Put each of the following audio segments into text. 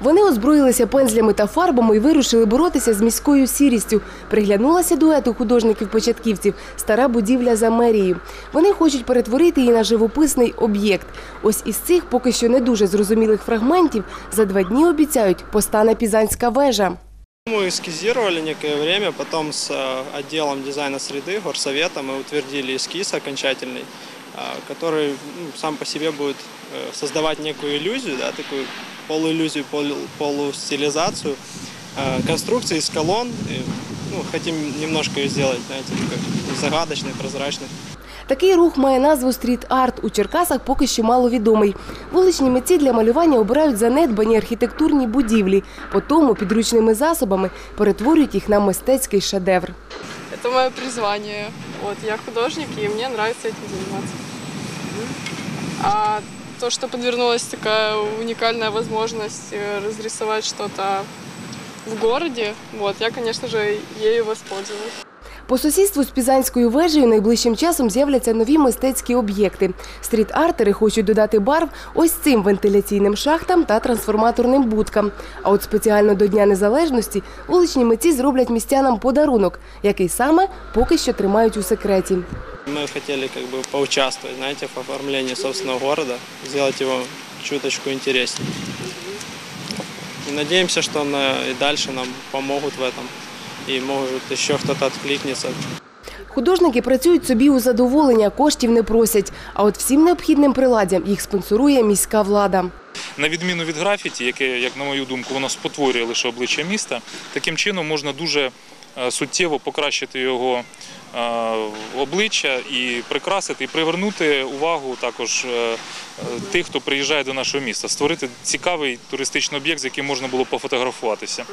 Вони озброїлися пензлями та фарбами і вирушили боротися з міською сірістю. Приглянулася дуету художників-початківців стара будівля за мерією. Вони хочуть перетворити її на живописний об'єкт. Ось із цих поки що не дуже зрозумілих фрагментів за два дні обіцяють постане пізанська вежа. Мы эскизировали некое время, потом с э, отделом дизайна среды, горсовета мы утвердили эскиз окончательный, а, который ну, сам по себе будет э, создавать некую иллюзию, да, такую полуиллюзию, полу, полустилизацию э, конструкции из колонн. И, ну, хотим немножко ее сделать, знаете, такой загадочной, прозрачной. Такий рух має назву стріт-арт. У Черкасах поки що маловідомий. Вуличні митці для малювання обирають занедбані архітектурні будівлі. Потім підручними засобами перетворюють їх на мистецький шедевр. Это мое призвание. Вот, я художник, и мне нравится этим заниматься. А то, что подвернулась такая уникальная возможность э, разрисовать что-то в городе, вот, я, конечно же, ею воспользовалась. По сусідству з Пізанською вежею найближчим часом з'являться нові мистецькі об'єкти. Стріт-артери хочуть додати барв ось цим вентиляційним шахтам та трансформаторним будкам. А от спеціально до Дня Незалежності вуличні митці зроблять містянам подарунок, який саме поки що тримають у секреті. Мы хотели как бы поучаствовать, знаете, в оформлении собственного города, сделать его чуточку интереснее. И надеемся, что на- и дальше нам помогут в этом. И может еще кто-то откликнется. Художники працюють собі у задоволення, коштів не просять. А от всім необхідним приладдям їх спонсорує міська влада. На відміну від графіті, яке, як на мою думку, воно спотворює лише обличчя міста, таким чином можна дуже е, суттєво покращити його е, обличчя і прикрасити, і привернути увагу також е, е, тих, хто приїжджає до нашого міста, створити цікавий туристичний об'єкт, з яким можна було пофотографуватися.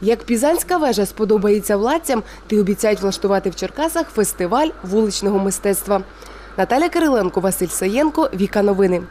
Як Пізанська вежа сподобається владцям, ти обіцяють влаштувати в Черкасах фестиваль вуличного мистецтва. Наталя Кириленко, Василь Саєнко, Віка Новини.